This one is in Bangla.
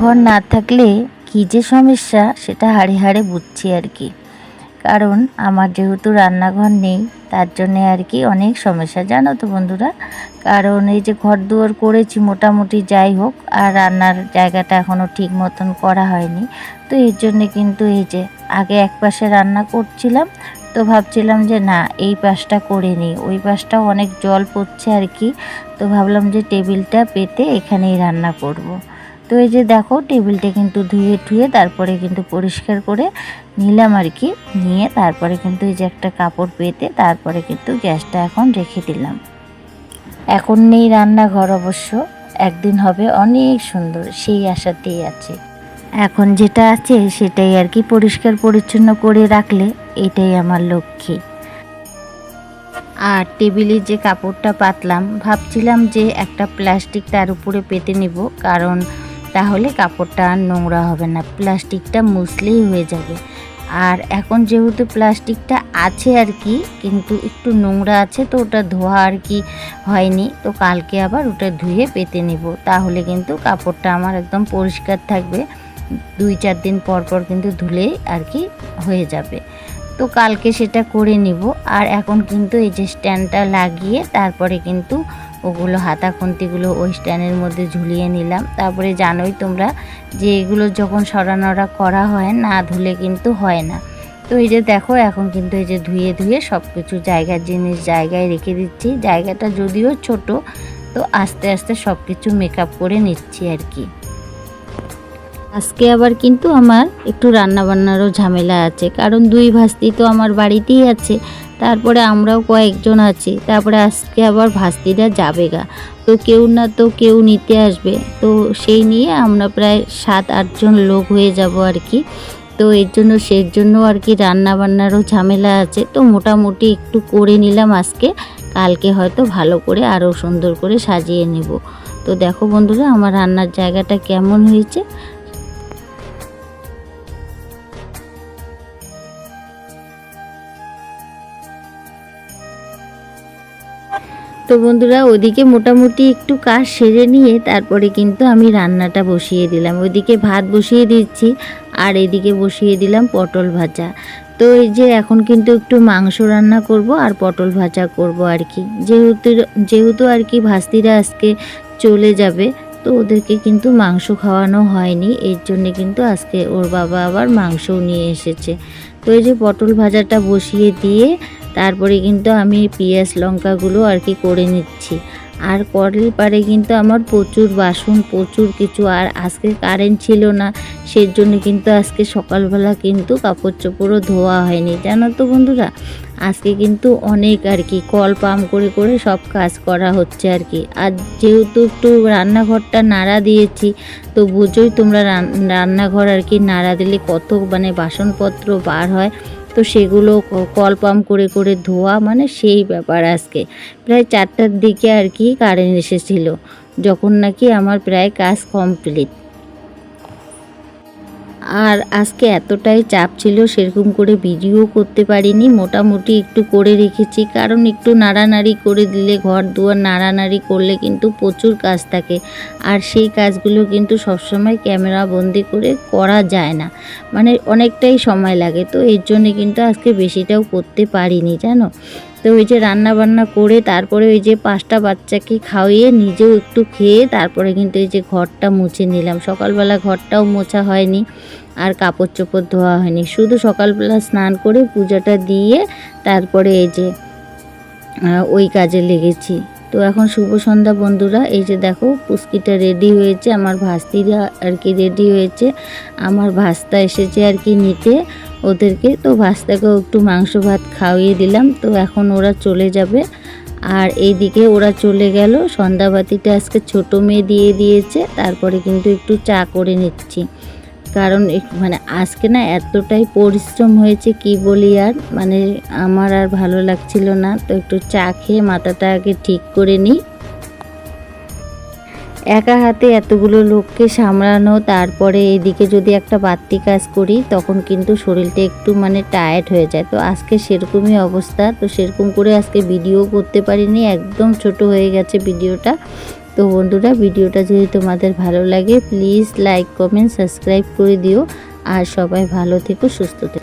রান্নাঘর না থাকলে কী যে সমস্যা সেটা হাড়ে হাড়ে বুঝছি আর কি। কারণ আমার যেহেতু রান্নাঘর নেই, তার জন্যে আর কি অনেক সমস্যা, জানো তো বন্ধুরা? কারণ এই যে ঘর দুয়ার করেছি মোটামুটি যাই হোক, আর রান্নার জায়গাটা এখনও ঠিক মতন করা হয়নি। তো এর জন্যে কিন্তু এই যে আগে এক পাশে রান্না করছিলাম, তো ভাবছিলাম যে না, এই পাশটা করে নিই। ওই পাশটাও অনেক জল পড়ছে আর কি, তো ভাবলাম যে টেবিলটা পেতে এখানেই রান্না করব। তো এই যে দেখো, টেবিলটা কিন্তু ধুয়ে ধুয়ে তারপরে কিন্তু পরিষ্কার করে নিলাম আর কি। নিয়ে তারপরে কিন্তু এই যে একটা কাপড় পেতে তারপরে কিন্তু গ্যাসটা এখন রেখে দিলাম। এখন নেই রান্নাঘর অবশ্য, একদিন হবে অনেক সুন্দর, সেই আশাতেই আছে। এখন যেটা আছে সেটাই আর কি পরিষ্কার পরিচ্ছন্ন করে রাখলে এটাই আমার লক্ষ্যে আর টেবিলে যে কাপড়টা পাতলাম, ভাবছিলাম যে একটা প্লাস্টিক তার উপরে পেতে নিব, কারণ তাহলে কাপড়টা আর নোংরা হবে না, প্লাস্টিকটা মুছলেই হয়ে যাবে। আর এখন যেহেতু প্লাস্টিকটা আছে আর কি, কিন্তু একটু নোংরা আছে তো ওটা ধোয়া আর কি হয়নি, তো কালকে আবার ওটা ধুয়ে পেতে নিব। তাহলে কিন্তু কাপড়টা আমার একদম পরিষ্কার থাকবে। দুই চার দিন পর পর কিন্তু ধুলেই আর কি হয়ে যাবে। তো কালকে সেটা করে নিব। আর এখন কিন্তু এই যে স্ট্যান্ডটা লাগিয়ে তারপরে কিন্তু ওগুলো হাতা খুন্তিগুলো ওই স্ট্যান্ডের মধ্যে ঝুলিয়ে নিলাম। তারপরে জানোই তোমরা যে এগুলো যখন সরানোরা করা হয় না ধুলে কিন্তু হয় না। তো এই যে দেখো, এখন কিন্তু এই যে ধুয়ে ধুয়ে সব কিছু জায়গার জিনিস জায়গায় রেখে দিচ্ছি। জায়গাটা যদিও ছোট, তো আস্তে আস্তে সব কিছু মেকআপ করে নিচ্ছি আর কি। আজকে আবার কিন্তু আমার একটু রান্না বান্নারও ঝামেলা আছে, কারণ দুই ভাস্তি তো আমার বাড়িতেই আছে। তারপরে আমরাও কয়েকজন আছি, তারপরে আজকে আবার ভাস্তিরা যাবে গা তো কেউ না তো কেউ নিতে আসবে। তো সেই নিয়ে আমরা প্রায় সাত আটজন লোক হয়ে যাব আর কি। তো এর জন্য সেই জন্য আর কি রান্না বান্নারও ঝামেলা আছে। তো মোটামুটি একটু করে নিলাম আজকে। কালকে হয়তো ভালো করে আরও সুন্দর করে সাজিয়ে নেব। তো দেখো বন্ধুরা, আমার রান্নার জায়গাটা কেমন হয়েছে। তো বন্ধুরা, ওদিকে মোটামুটি একটু কাজ সেরে নিয়ে তারপরে কিন্তু আমি রান্নাটা বসিয়ে দিলাম। ওইদিকে ভাত বসিয়ে দিচ্ছি আর এদিকে বসিয়ে দিলাম পটল ভাজা। তো এই যে এখন কিন্তু একটু মাংস রান্না করব আর পটল ভাজা করব আর কি। যেহেতু যেহেতু আর কি ভাস্তিরা আজকে চলে যাবে, তো ওদেরকে কিন্তু মাংস খাওয়ানো হয়নি। এর জন্য কিন্তু আজকে ওর বাবা আবার মাংসও নিয়ে এসেছে। তো এই যে পটল ভাজাটা বসিয়ে দিয়ে তারপরে কিন্তু আমি পেঁয়াজ লঙ্কাগুলো আর কি করে নিচ্ছি। আর করলে পারে কিন্তু আমার প্রচুর বাসন, প্রচুর কিছু, আর আজকে কারেন্ট ছিল না সেই জন্য কিন্তু আজকে সকালবেলা কিন্তু কাপড় চোপড়ও ধোয়া হয়নি। জানো তো বন্ধুরা, আজকে কিন্তু অনেক আর কি, কল পাম্প করে করে সব কাজ করা হচ্ছে আর কি। আর যেহেতু একটু রান্নাঘরটা নাড়া দিয়েছি, তো বুঝোই তোমরা রান্নাঘর আর কি নাড়া দিলে কত মানে বাসনপত্র বার হয়। তো সেগুলো কল পাম্প করে করে ধোয়া মানে সেই ব্যাপার আজকে। প্রায় চারটার দিকে আর কি কারেন্ট এসেছিল। যখন নাকি আমার প্রায় কাজ কমপ্লিট আর আজকে এতটাই চাপ ছিল, সেরকম করে ভিডিও করতে পারিনি। মোটামুটি একটু করে রেখেছি, কারণ একটু নাড়ানাড়ি করে দিলে, ঘর দুয়ার নাড়ানাড়ি করলে কিন্তু প্রচুর কাজ থাকে। আর সেই কাজগুলো কিন্তু সবসময় ক্যামেরা বন্দি করে করা যায় না। মানে অনেকটাই সময় লাগে, তো এর জন্য কিন্তু আজকে বেশিটাও করতে পারিনি, জানো? তো ওই যে রান্না বান্না করে তারপরে ওই যে পাঁচটা বাচ্চাকে খাওয়িয়ে নিজেও একটু খেয়ে তারপরে কিন্তু এই যে ঘরটা মুছে নিলাম। সকালবেলা ঘরটাও মোছা হয়নি আর কাপড় চোপড় ধোয়া হয়নি। শুধু সকালবেলা স্নান করে পূজাটা দিয়ে তারপরে এই যে ওই কাজে লেগেছি। তো এখন শুভ সন্ধ্যা বন্ধুরা, এই যে দেখো পুস্কিটা রেডি হয়েছে, আমার ভাস্তিরা আর কি রেডি হয়েছে। আমার ভাস্তা এসেছে আর কি নিতে ওদেরকে, তো ভাস্তাকেও একটু মাংস ভাত খাওয়িয়ে দিলাম, তো এখন ওরা চলে যাবে। আর এইদিকে ওরা চলে গেল, সন্ধ্যাবাতিটা আজকে ছোট মেয়ে দিয়ে দিয়েছে, তারপরে কিন্তু একটু চা করে নিচ্ছি। কারণ মানে আজকে না এতটাই পরিশ্রম হয়েছে কি বলি আর মানে আমার আর ভালো লাগছিল না। তো একটু চা খেয়ে মাথাটা আগে ঠিক করে নিই। একা হাতে এতগুলো লোককে সামলানো, তারপরে এদিকে যদি একটা বাড়তি কাজ করি, তখন কিন্তু শরীরটা একটু মানে টায়ার্ড হয়ে যায়। তো আজকে সেরকমই অবস্থা। তো সেরকম করে আজকে ভিডিও করতে পারিনি। একদম ছোট হয়ে গেছে ভিডিওটা তো বন্ধুরা, ভিডিওটা যদি তোমাদের ভালো লাগে প্লিজ লাইক কমেন্ট সাবস্ক্রাইব করে দিও। আর সবাই ভালো থেকো, সুস্থ থেকো।